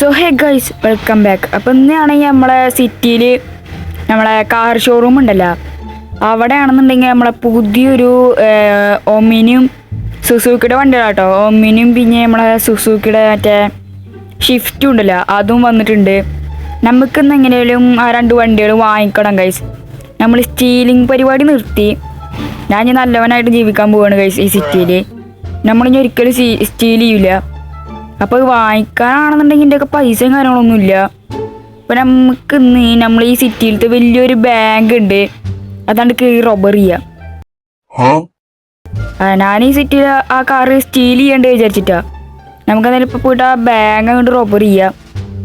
So hey guys welcome back അപ്പം ഇന്നാണെങ്കിൽ നമ്മളെ സിറ്റിയിൽ നമ്മളെ കാർ ഷോറൂം ഉണ്ടല്ലോ. അവിടെ ആണെന്നുണ്ടെങ്കിൽ നമ്മളെ പുതിയൊരു ഒമിനിയും സുസൂക്കിയുടെ വണ്ടികളാട്ടോ. ഒമിനിയും പിന്നെ നമ്മളെ സുസൂക്കിയുടെ മറ്റേ ഷിഫ്റ്റും ഉണ്ടല്ലോ അതും വന്നിട്ടുണ്ട്. നമുക്കിന്ന് എങ്ങനെയാലും ആ രണ്ട് വണ്ടികൾ വാങ്ങിക്കണം ഗൈസ് നമ്മൾ സ്റ്റീലിംഗ് പരിപാടി നിർത്തി. ഞാൻ ഇനി നല്ലവനായിട്ട് ജീവിക്കാൻ പോവാണ് ഗൈസ് ഈ സിറ്റിയിൽ നമ്മളിനി ഒരിക്കലും സ്റ്റീൽ ചെയ്യില്ല അപ്പോൾ ഇത് വാങ്ങിക്കാനാണെന്നുണ്ടെങ്കിൽ എന്റെ ഒക്കെ പൈസയും കാര്യങ്ങളൊന്നുമില്ല അപ്പോൾ നമുക്ക് ഇന്ന് നമ്മൾ ഈ സിറ്റിയിലത്തെ വലിയൊരു ബാങ്ക് ഉണ്ട്. അതാണ്ട് കയറി റബ്ബർ ചെയ്യാം. ഞാൻ ഈ സിറ്റിയിൽ ആ കാറ് സ്റ്റീൽ ചെയ്യണ്ട വിചാരിച്ചിട്ടാ. നമുക്ക് എന്തായാലും ഇപ്പോൾ പോയിട്ട് ആ ബാങ്ക് അങ്ങോട്ട് റബ്ബർ ചെയ്യാം.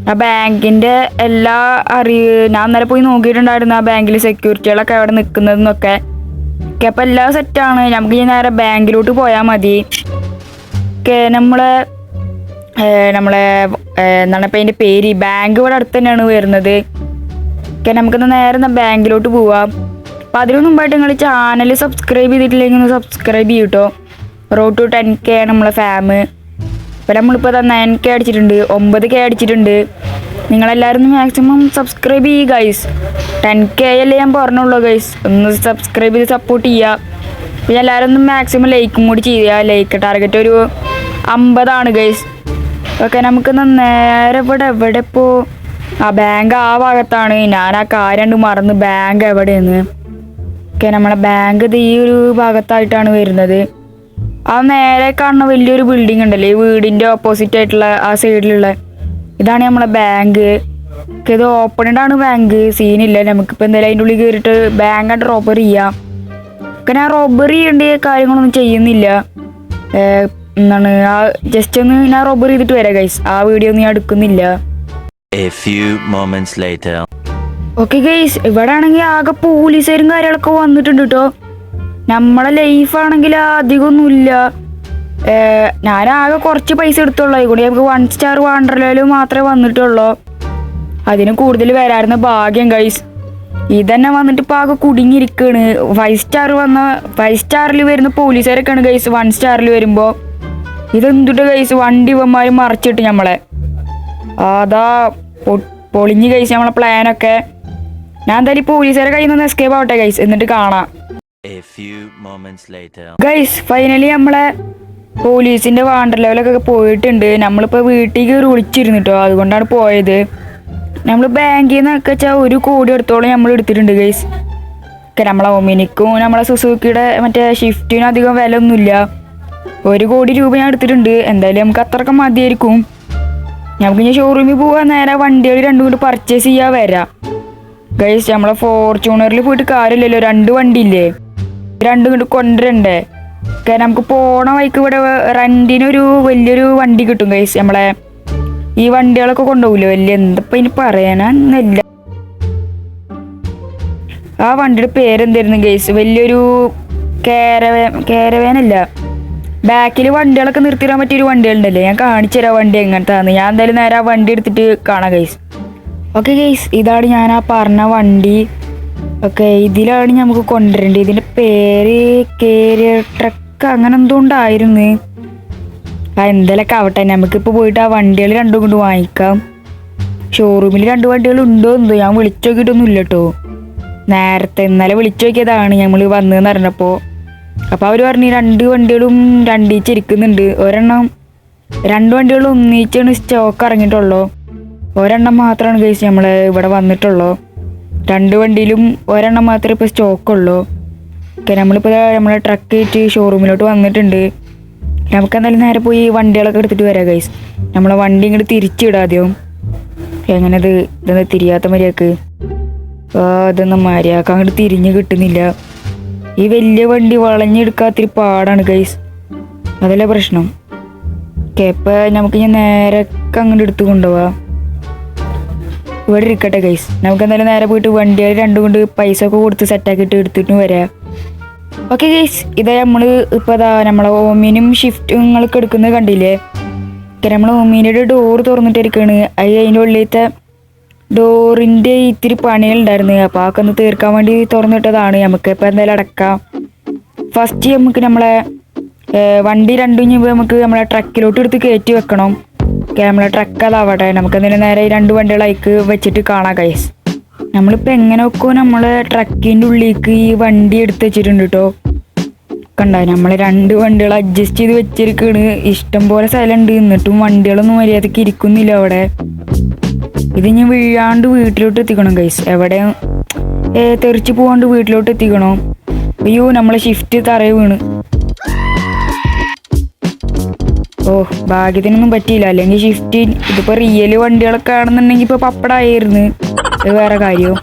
ആ ബാങ്കിന്റെ എല്ലാ അറി ഞാൻ അന്നേരം പോയി നോക്കിയിട്ടുണ്ടായിരുന്നു ആ ബാങ്കിൽ സെക്യൂരിറ്റികളൊക്കെ അവിടെ നിൽക്കുന്നതെന്നൊക്കെ ഓക്കെ അപ്പോൾ എല്ലാം സെറ്റാണ് നമുക്ക് ഇനി നേരെ ബാങ്കിലോട്ട് പോയാൽ മതി. ഓക്കെ നമ്മളെ നമ്മളെ എന്താണ് ഇപ്പം അതിന്റെ പേര്. ബാങ്ക് ഇവിടെ അടുത്ത് തന്നെയാണ് വരുന്നത്. ഓക്കെ നമുക്കൊന്ന് നേരെ ബാങ്കിലോട്ട് പോവാം. അപ്പം അതിനു മുമ്പായിട്ട് നിങ്ങൾ ചാനൽ സബ്സ്ക്രൈബ് ചെയ്തിട്ടില്ലെങ്കിൽ ഒന്ന് സബ്സ്ക്രൈബ് ചെയ്യും കേട്ടോ റോഡ് ടു ടെൻ കെ ആണ് നമ്മളെ ഫാം ഇപ്പം നമ്മളിപ്പോൾ നയൻ കെ അടിച്ചിട്ടുണ്ട്. ഒമ്പത് കെ അടിച്ചിട്ടുണ്ട്. നിങ്ങളെല്ലാവരും മാക്സിമം സബ്സ്ക്രൈബ് ചെയ്യുക ഗൈസ് ടെൻ കെ അല്ലേ ഞാൻ പറഞ്ഞുള്ളൂ ഗൈസ് ഒന്ന് സബ്സ്ക്രൈബ് ചെയ്ത് സപ്പോർട്ട് ചെയ്യുക പിന്നെ എല്ലാവരും ഒന്ന് മാക്സിമം ലൈക്കും കൂടി ചെയ്യുക. ലൈക്ക് ടാർഗറ്റ് ഒരു അമ്പതാണ് ഗൈസ് ഓക്കെ നമുക്കിന്ന് നേരെ ഇവിടെ എവിടെ ഇപ്പോൾ ആ ബാങ്ക് ആ ഭാഗത്താണ്. ഞാൻ ആ കാര്യം മറന്ന്. ബാങ്ക് എവിടെയെന്ന് ഓക്കെ നമ്മളെ ബാങ്ക് ഇത് ഈ ഒരു ഭാഗത്തായിട്ടാണ് വരുന്നത്. ആ നേരെ കാണുന്ന വലിയൊരു ബിൽഡിംഗ് ഉണ്ടല്ലോ? ഈ വീടിന്റെ ഓപ്പോസിറ്റ് ആയിട്ടുള്ള ആ സൈഡിലുള്ള ഇതാണ് നമ്മളെ ബാങ്ക് ഓക്കെ ഇത് ഓപ്പണഡ് ആണ് ബാങ്ക് സീനില്ല നമുക്കിപ്പോൾ എന്തായാലും അതിന്റെ ഉള്ളിൽ കയറിയിട്ട് ബാങ്ക് ആയിട്ട് റോബറി ചെയ്യാം. ഒക്കെ ഞാൻ റോബറി ചെയ്യേണ്ട കാര്യങ്ങളൊന്നും ചെയ്യുന്നില്ല. എന്താണ് ആ ജസ്റ്റ് ഒന്ന് ഞാൻ റോബറി ചെയ്തിട്ട് വരാം ഗൈസ് ആ വീഡിയോ ഒന്നും ഞാൻ എടുക്കുന്നില്ല. ഓക്കെ ഗൈസ് ഇവിടെ ആണെങ്കിൽ ആകെ പോലീസുകാരും കാര്യങ്ങളൊക്കെ വന്നിട്ടുണ്ട് കേട്ടോ നമ്മളെ ലൈഫാണെങ്കിൽ അധികമൊന്നുമില്ല. ഞാൻ ആകെ കുറച്ച് പൈസ എടുത്തുള്ളൂ. അതുകൊണ്ട് നമുക്ക് വൺ സ്റ്റാർ വാണ്ടർലേലും മാത്രമേ വന്നിട്ടുള്ളൂ. അതിന് കൂടുതൽ വരാറുന്ന ഭാഗ്യം ഗൈസ് ഇതന്നെ വന്നിട്ട് ഇപ്പോൾ ആകെ കുടുങ്ങിയിരിക്കുകയാണ് ഫൈവ് സ്റ്റാർ വന്ന ഫൈവ് സ്റ്റാറിൽ വരുന്ന പോലീസുകാരൊക്കെയാണ് ഗൈസ് വൺ സ്റ്റാറിൽ വരുമ്പോൾ ഇതെന്തുട്ട് കൈസ് വണ്ടി ഇവന്മാർ മറിച്ചിട്ട് നമ്മളെ അതാ പൊളിഞ്ഞ് കഴിച്ച് നമ്മളെ പ്ലാനൊക്കെ ഞാൻ എന്തായാലും പോലീസുകാരെ കയ്യിൽ നിന്ന് എസ്കേപ്പ് ആവട്ടെ ഗൈസ് എന്നിട്ട് കാണാം. ഗൈസ് ഫൈനലി നമ്മളെ പോലീസിന്റെ വാണ്ടർ ലെവലൊക്കെ പോയിട്ടുണ്ട്. നമ്മളിപ്പോൾ വീട്ടിൽ കയറി വിളിച്ചിരുന്നിട്ടോ അതുകൊണ്ടാണ് പോയത്. നമ്മൾ ബാങ്കിൽ നിന്നൊക്കെ വെച്ചാൽ ഒരു കോടി എടുത്തോളം നമ്മൾ എടുത്തിട്ടുണ്ട് ഗൈസ് ഒക്കെ നമ്മളെ ഒമിനിക്കും നമ്മളെ സുസുക്കിയുടെ മറ്റേ ഷിഫ്റ്റിനും അധികം വില ഒന്നുമില്ല ഒരു കോടി രൂപ ഞാൻ എടുത്തിട്ടുണ്ട്. എന്തായാലും നമുക്ക് അത്രക്ക മതിയായിരിക്കും. നമുക്ക് ഇനി ഷോറൂമിൽ പോവാൻ നേരെ. വണ്ടികൾ രണ്ടും കൂടി പർച്ചേസ് ചെയ്യാൻ വരാം. ഗൈസ് നമ്മളെ ഫോർച്യൂണറിൽ പോയിട്ട് കാര്യമില്ലല്ലോ. രണ്ട് വണ്ടി ഇല്ലേ രണ്ടും കൊണ്ട് കൊണ്ടുവരണ്ടേ? കാരണം നമുക്ക് പോണ വഴിക്ക് ഇവിടെ റെന്റിനൊരു വലിയൊരു വണ്ടി കിട്ടും ഗൈസ് നമ്മളെ ഈ വണ്ടികളൊക്കെ കൊണ്ടുപോകില്ലേ വലിയ എന്തപ്പോ ഇനി പറയാനൊന്നുമില്ല. ആ വണ്ടിയുടെ പേരെന്തായിരുന്നു ഗൈസ് വലിയൊരു കേരവേ കാരവേനല്ല ബാക്കിൽ വണ്ടികളൊക്കെ നിർത്തിയിടാൻ പറ്റിയൊരു ഉണ്ടല്ലേ ഞാൻ കാണിച്ചു തരാം വണ്ടി എങ്ങനത്താന്ന്. ഞാൻ എന്തായാലും നേരെ ആ വണ്ടി എടുത്തിട്ട് കാണാം ഗൈസ് ഓക്കെ ഗൈസ് ഇതാണ് ഞാൻ ആ പറഞ്ഞ വണ്ടി. ഓക്കെ ഇതിലാണ് നമുക്ക് കൊണ്ടുവരേണ്ടത്. ഇതിന്റെ പേര് കേരിയർ ട്രക്ക് അങ്ങനെ എന്തോ ഉണ്ടായിരുന്നു. ആ എന്തെങ്കിലുമൊക്കെ ആവട്ടെ. നമുക്കിപ്പോൾ പോയിട്ട് ആ വണ്ടികൾ രണ്ടും കൊണ്ട് വാങ്ങിക്കാം. ഷോറൂമിൽ രണ്ട് വണ്ടികൾ ഉണ്ടോ എന്തോ? ഞാൻ വിളിച്ചു നോക്കിയിട്ടൊന്നും ഇല്ല കേട്ടോ നേരത്തെ ഇന്നലെ വിളിച്ചു നോക്കിയതാണ് ഞങ്ങൾ വന്നതെന്ന് പറഞ്ഞപ്പോൾ അപ്പോൾ അവർ പറഞ്ഞു രണ്ട് വണ്ടികളും രണ്ടീച്ചിരിക്കുന്നുണ്ട് ഒരെണ്ണം രണ്ട് വണ്ടികളും ഒന്നിച്ചാണ് സ്റ്റോക്ക് ഇറങ്ങിയിട്ടുള്ളൂ. ഒരെണ്ണം മാത്രമാണ് കഴിച്ച് നമ്മളെ ഇവിടെ വന്നിട്ടുള്ളൂ. രണ്ട് വണ്ടിയിലും ഒരെണ്ണം മാത്രമേ ഇപ്പോൾ സ്റ്റോക്ക് ഉള്ളൂ. ഓക്കെ നമ്മളിപ്പോൾ നമ്മളെ ട്രക്ക് ആയിട്ട് ഷോറൂമിലോട്ട് വന്നിട്ടുണ്ട്. നമുക്ക് എന്തായാലും നേരെ പോയി വണ്ടികളൊക്കെ എടുത്തിട്ട് വരാം ഗൈസ് നമ്മളെ വണ്ടി ഇങ്ങോട്ട് തിരിച്ചിടാം ആദ്യം. എങ്ങനെ ഇത്? ഇതൊന്ന് തിരിയാത്ത മര്യാദയ്ക്ക് ആ ഇതൊന്നും മര്യാദയ്ക്ക് അങ്ങോട്ട് തിരിഞ്ഞ് കിട്ടുന്നില്ല. ഈ വലിയ വണ്ടി വളഞ്ഞെടുക്കാത്തിരി പാടാണ് ഗൈസ് അതല്ലേ പ്രശ്നം? കേപ്പ നമുക്ക് ഞാൻ നേരെ അങ്ങോട്ട് എടുത്ത് കൊണ്ടുപോവാം. ഇവിടെ ഇരിക്കട്ടെ ഗൈസ് നമുക്ക് എന്തായാലും നേരെ പോയിട്ട് വണ്ടികൾ രണ്ടും കൊണ്ട് പൈസ ഒക്കെ കൊടുത്ത് സെറ്റാക്കിയിട്ട് എടുത്തിട്ട് വരാം. ഓക്കെ ഗൈസ് ഇതാ നമ്മൾ ഇപ്പോൾ അതാ നമ്മളെ ഓമിനും ഷിഫ്റ്റുകളൊക്കെ എടുക്കുന്നത് കണ്ടില്ലേ? നമ്മൾ ഓമീനയുടെ ഡോറ് തുറന്നിട്ടിരിക്കുകയാണ് അത് അതിന്റെ ഉള്ളിലത്തെ ഡോറിന്റെ ഇത്തിരി പണികളുണ്ടായിരുന്നു. അപ്പോൾ അതൊക്കെ ഒന്ന് തീർക്കാൻ വേണ്ടി തുറന്നിട്ടതാണ് നമുക്ക് ഇപ്പോൾ എന്തായാലും അടക്കാം. ഫസ്റ്റ് നമുക്ക് നമ്മളെ വണ്ടി രണ്ടും ഇനി നമുക്ക് നമ്മളെ ട്രക്കിലോട്ട് എടുത്ത് കയറ്റി വെക്കണം. നമ്മളെ ട്രക്ക് അതാവട്ടെ നമുക്ക് എന്തെങ്കിലും നേരെ രണ്ട് വണ്ടികളായിക്ക് വെച്ചിട്ട് കാണാം കൈസ് നമ്മളിപ്പോൾ എങ്ങനെ വെക്കോ നമ്മളെ ട്രക്കിന്റെ ഉള്ളിലേക്ക് ഈ വണ്ടി എടുത്ത് വെച്ചിട്ടുണ്ട് കേട്ടോ കണ്ട നമ്മൾ രണ്ട് വണ്ടികൾ അഡ്ജസ്റ്റ് ചെയ്ത് വെച്ചിരിക്കണ്. ഇഷ്ടം പോലെ സ്ഥലമുണ്ട്. എന്നിട്ടും വണ്ടികളൊന്നും മര്യാദയ്ക്ക് ഇരിക്കുന്നില്ല അവിടെ. ഇത് ഞാൻ വീഴാണ്ട് വീട്ടിലോട്ട് എത്തിക്കണം ഗൈസ് എവിടെ തെറിച്ച് പോവാണ്ട് വീട്ടിലോട്ട് എത്തിക്കണോ? അയ്യോ നമ്മളെ ഷിഫ്റ്റ് തറയെ വീണ്. ഓ ഭാഗ്യത്തിനൊന്നും പറ്റിയില്ല. അല്ലെങ്കിൽ ഷിഫ്റ്റ് ഇതിപ്പോ റിയൽ വണ്ടികളൊക്കെ ആണെന്നുണ്ടെങ്കിൽ ഇപ്പൊ പപ്പടായിരുന്നു. അത് വേറെ കാര്യവും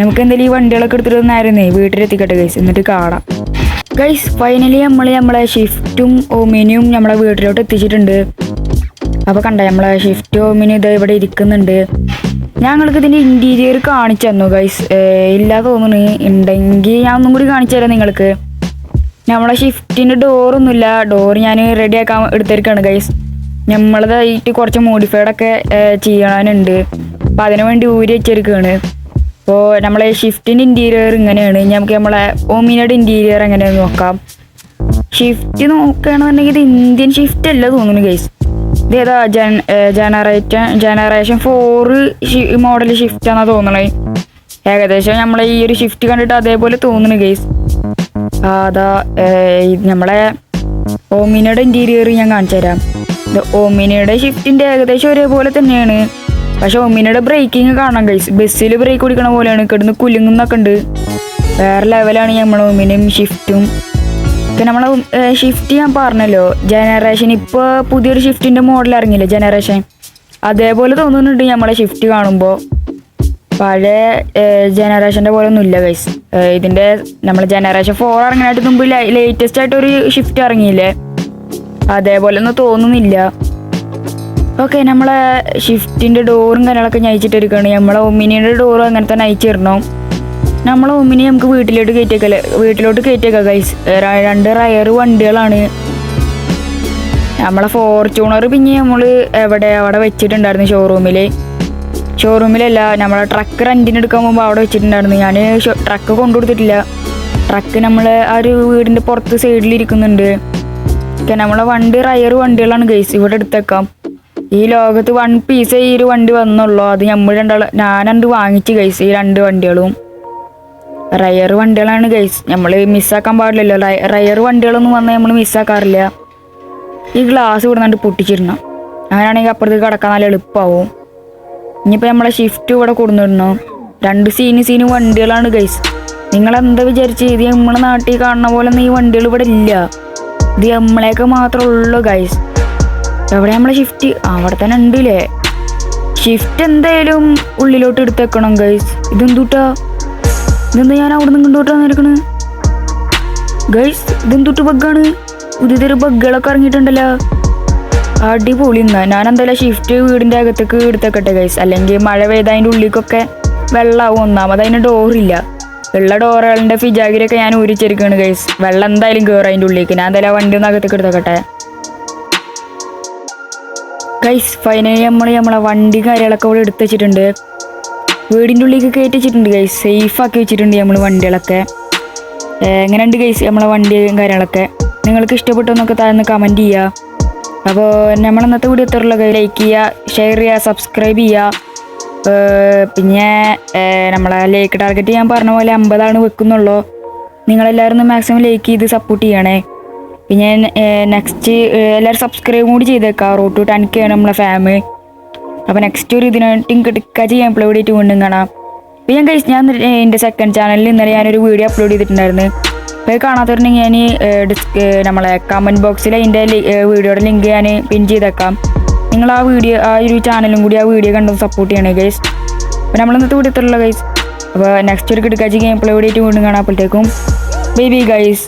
നമുക്ക് എന്തായാലും ഈ വണ്ടികളൊക്കെ എടുത്തിട്ട് തന്നായിരുന്നേ വീട്ടിലെത്തിക്കട്ടെ ഗൈസ് എന്നിട്ട് കാണാം. ഗൈസ് ഫൈനലി നമ്മൾ നമ്മളെ ഷിഫ്റ്റും ഓമിനിയും നമ്മളെ വീട്ടിലോട്ട് എത്തിച്ചിട്ടുണ്ട്. അപ്പൊ കണ്ട നമ്മളെ ഷിഫ്റ്റ് ഹോമിന് ഇത് ഇവിടെ ഇരിക്കുന്നുണ്ട്. ഞങ്ങൾക്ക് ഇതിന്റെ ഇന്റീരിയർ കാണിച്ചു തന്നു ഗൈസ് ഇല്ല തോന്നുന്നു. ഉണ്ടെങ്കിൽ ഞാൻ ഒന്നും കൂടി കാണിച്ചു തരാം നിങ്ങൾക്ക്. നമ്മളെ ഷിഫ്റ്റിന്റെ ഡോറൊന്നുമില്ല ഡോർ ഞാൻ റെഡി ആക്കാൻ എടുത്തിരിക്കാണ് ഗൈസ് നമ്മളതായിട്ട് കുറച്ച് മോഡിഫൈഡ് ഒക്കെ ചെയ്യാനുണ്ട്. അപ്പം അതിനു വേണ്ടി ഊരി വെച്ചിരിക്കുകയാണ് അപ്പോൾ നമ്മളെ ഷിഫ്റ്റിന്റെ ഇന്റീരിയർ ഇങ്ങനെയാണ്. നമുക്ക് നമ്മളെ ഓമിനയുടെ ഇന്റീരിയർ എങ്ങനെയാണെന്ന് നോക്കാം. ഷിഫ്റ്റ് നോക്കുകയാണെന്നുണ്ടെങ്കിൽ ഇത് ഇന്ത്യൻ ഷിഫ്റ്റ് അല്ല തോന്നുന്നു ഗൈസ് ഇത് ഏതാ ജൻ ജനറേറ്റ ജനറേഷൻ ഫോറിൽ മോഡൽ ഷിഫ്റ്റ് ആണെന്ന് തോന്നണേ. ഏകദേശം നമ്മളെ ഈ ഒരു ഷിഫ്റ്റ് കണ്ടിട്ട് അതേപോലെ തോന്നുന്നു ഗെയ്സ് അതാ നമ്മളെ ഓമിനയുടെ ഇന്റീരിയർ ഞാൻ കാണിച്ചു തരാം. ഓമിനയുടെ ഷിഫ്റ്റിന്റെ ഏകദേശം ഒരേപോലെ തന്നെയാണ്. പക്ഷെ ഓമിനയുടെ ബ്രേക്കിങ് കാണാം കഴിച്ച് ബസ്സിൽ ബ്രേക്ക് കുടിക്കണ പോലെയാണ്. കിടന്ന് കുലുങ്ങുന്നൊക്കെ ഉണ്ട്. വേറെ ലെവലാണ് നമ്മളെ ഒമിനും ഷിഫ്റ്റും പിന്നെ നമ്മൾ ഷിഫ്റ്റ് ഞാൻ പറഞ്ഞല്ലോ. ജനറേഷൻ ഇപ്പോൾ പുതിയൊരു ഷിഫ്റ്റിന്റെ മോഡൽ ഇറങ്ങിയില്ലേ ജനറേഷൻ അതേപോലെ തോന്നുന്നുണ്ട് നമ്മളെ ഷിഫ്റ്റ് കാണുമ്പോൾ പഴയ ജനറേഷന്റെ പോലെ ഒന്നുമില്ല ഗൈസ് ഇതിന്റെ നമ്മൾ ജനറേഷൻ ഫോർ ഇറങ്ങാനായിട്ട് മുമ്പ് ലേറ്റസ്റ്റ് ആയിട്ട് ഒരു ഷിഫ്റ്റ് ഇറങ്ങിയില്ലേ? അതേപോലെ ഒന്നും തോന്നുന്നില്ല. ഓക്കെ നമ്മളെ ഷിഫ്റ്റിന്റെ ഡോറും കാര്യങ്ങളൊക്കെ നയിച്ചിട്ടിരിക്കുകയാണ് നമ്മളെ ഒമിനിയുടെ ഡോറും അങ്ങനെ തന്നെ നമ്മളെ ഉമ്മിനെ നമുക്ക് വീട്ടിലോട്ട് കയറ്റിയേക്കല്ലേ വീട്ടിലോട്ട് കയറ്റിയേക്കാം ഗൈസ് രണ്ട് റയർ വണ്ടികളാണ്. നമ്മളെ ഫോർച്യൂണർ പിന്നെ നമ്മൾ എവിടെ അവിടെ വെച്ചിട്ടുണ്ടായിരുന്നു ഷോറൂമിൽ ഷോറൂമിലല്ല നമ്മളെ ട്രക്ക് റെന്റിന് എടുക്കാൻ പോകുമ്പോൾ അവിടെ വെച്ചിട്ടുണ്ടായിരുന്നു. ഞാൻ ട്രക്ക് കൊണ്ടുകൊടുത്തിട്ടില്ല ട്രക്ക് നമ്മൾ ആ ഒരു വീടിന്റെ പുറത്ത് ഒക്കെ നമ്മളെ വണ്ടി റയർ വണ്ടികളാണ് ഗൈസ് ഇവിടെ എടുത്തേക്കാം. ഈ ലോകത്ത് വൺ പീസ് ഈ ഒരു വണ്ടി വന്നുള്ളൂ. അത് നമ്മൾ രണ്ടാൾ ഞാൻ രണ്ട് വാങ്ങിച്ച് ഗൈസ് ഈ രണ്ട് വണ്ടികളും. റയർ വണ്ടികളാണ് ഗൈസ് നമ്മൾ മിസ്സാക്കാൻ പാടില്ലല്ലോ. റയ- റയർ വണ്ടികളൊന്നും വന്നാൽ നമ്മൾ മിസ്സാക്കാറില്ല ഈ ഗ്ലാസ് ഇവിടുന്നുണ്ട് പൊട്ടിച്ചിരുന്നു അങ്ങനെയാണെങ്കിൽ അപ്പുറത്തേക്ക് കടക്കാൻ നല്ല എളുപ്പമാവും ഇനിയിപ്പോൾ നമ്മളെ ഷിഫ്റ്റ് ഇവിടെ കൊടുന്നിടണോ. രണ്ട് സീന് സീന് വണ്ടികളാണ് ഗൈസ് നിങ്ങൾ എന്താ വിചാരിച്ച്? ഇത് നമ്മളെ നാട്ടിൽ കാണുന്ന പോലെ ഈ വണ്ടികൾ ഇവിടെ ഇല്ല. ഇത് നമ്മളെയൊക്കെ മാത്രമേ ഉള്ളൂ ഗൈസ് എവിടെ നമ്മളെ ഷിഫ്റ്റ് അവിടെ തന്നെ ഉണ്ടല്ലേ. ഷിഫ്റ്റ് എന്തായാലും ഉള്ളിലോട്ട് എടുത്തേക്കണം ഗൈസ് ഇതെന്തൂട്ടാ? ഇതെന്താ ഞാൻ അവിടെ നിന്ന് കൊണ്ടോട്ടാ നിൽക്കണ്? ഗൈസ് ഇതെന്തൊട്ട് ബഗ്ഗാണ് പുതിയതൊരു ബഗ്ഗുകളൊക്കെ ഇറങ്ങിയിട്ടുണ്ടല്ലോ. അടിപൊളി എന്നാ ഞാൻ എന്തായാലും ഷിഫ്റ്റ് വീടിന്റെ അകത്തേക്ക് എടുത്തേക്കട്ടെ ഗൈസ് അല്ലെങ്കിൽ മഴ പെയ്ത അതിന്റെ ഉള്ളിലേക്കൊക്കെ വെള്ളമാവും ഒന്നാമത് അതിന് ഡോറില്ല വെള്ള ഡോറുകളുടെ ഫിജാഗിരിയൊക്കെ ഞാൻ ഊരിച്ചെടുക്കുകയാണ് ഗൈസ് വെള്ളം എന്തായാലും കയറും അതിന്റെ ഉള്ളിലേക്ക്. ഞാൻ എന്തായാലും വണ്ടി ഒന്ന് അകത്തേക്ക് എടുത്തേക്കട്ടെ. ഗൈസ് ഫൈനലി നമ്മൾ നമ്മളെ വണ്ടി കാര്യങ്ങളൊക്കെ ഇവിടെ എടുത്തു വെച്ചിട്ടുണ്ട്. വീടിന്റെ ഉള്ളിലേക്ക് കയറ്റി വെച്ചിട്ടുണ്ട് ഗൈസ് സേഫ് ആക്കി വെച്ചിട്ടുണ്ട് നമ്മൾ വണ്ടികളൊക്കെ. എങ്ങനെയുണ്ട് ഗൈസ് നമ്മളെ വണ്ടിയും കാര്യങ്ങളൊക്കെ? നിങ്ങൾക്ക് ഇഷ്ടപ്പെട്ടെന്നൊക്കെ താഴ്ന്ന് കമന്റ് ചെയ്യുക അപ്പോൾ നമ്മൾ ഇന്നത്തെ വീഡിയോ എത്രയുള്ള ലൈക്ക് ചെയ്യുക ഷെയർ ചെയ്യുക സബ്സ്ക്രൈബ് ചെയ്യുക പിന്നെ നമ്മളെ ലൈക്ക് ടാർഗറ്റ് ഞാൻ പറഞ്ഞ പോലെ അമ്പതാണ് വെക്കുന്നുള്ളൂ. നിങ്ങളെല്ലാവരും ഒന്ന് മാക്സിമം ലൈക്ക് ചെയ്ത് സപ്പോർട്ട് ചെയ്യണേ. പിന്നെ നെക്സ്റ്റ് എല്ലാവരും സബ്സ്ക്രൈബ് കൂടി ചെയ്തേക്കാം. റോഡ് ടു ടെൻ ആണ് നമ്മളെ ഫാമ് അപ്പോൾ നെക്സ്റ്റ് ഒരു ഇതിനായിട്ടും കിടക്കുക ചെയ്യാൻ അപ്ലോഡ് ചെയ്തിട്ട് വീണ്ടും കാണാം. അപ്പോൾ ഞാൻ കഴിച്ച് ഞാൻ എന്റെ സെക്കൻഡ് ചാനലിൽ ഇന്നലെ ഞാനൊരു വീഡിയോ അപ്ലോഡ് ചെയ്തിട്ടുണ്ടായിരുന്നു. അപ്പോൾ കാണാത്തവരുണ്ടെങ്കിൽ ഞാൻ ഡിസ്ക് നമ്മളെ കമന്റ് ബോക്സിൽ അതിന്റെ വീഡിയോയുടെ ലിങ്ക് ഞാൻ പിൻ ചെയ്തേക്കാം. നിങ്ങൾ ആ വീഡിയോ ആ ഒരു ചാനലും കൂടി ആ വീഡിയോ കണ്ടു സപ്പോർട്ട് ചെയ്യണേ ഗൈസ് അപ്പോൾ നമ്മൾ ഇന്നത്തെ വീഡിയോ എത്തുള്ള ഗൈസ് അപ്പോൾ നെക്സ്റ്റ് ഒരു കിടക്കാച്ചി ഗെയിം പ്ലേ വീഡിയോ വീണ്ടും കാണാം. അപ്പോഴത്തേക്കും ബേബി ഗൈസ്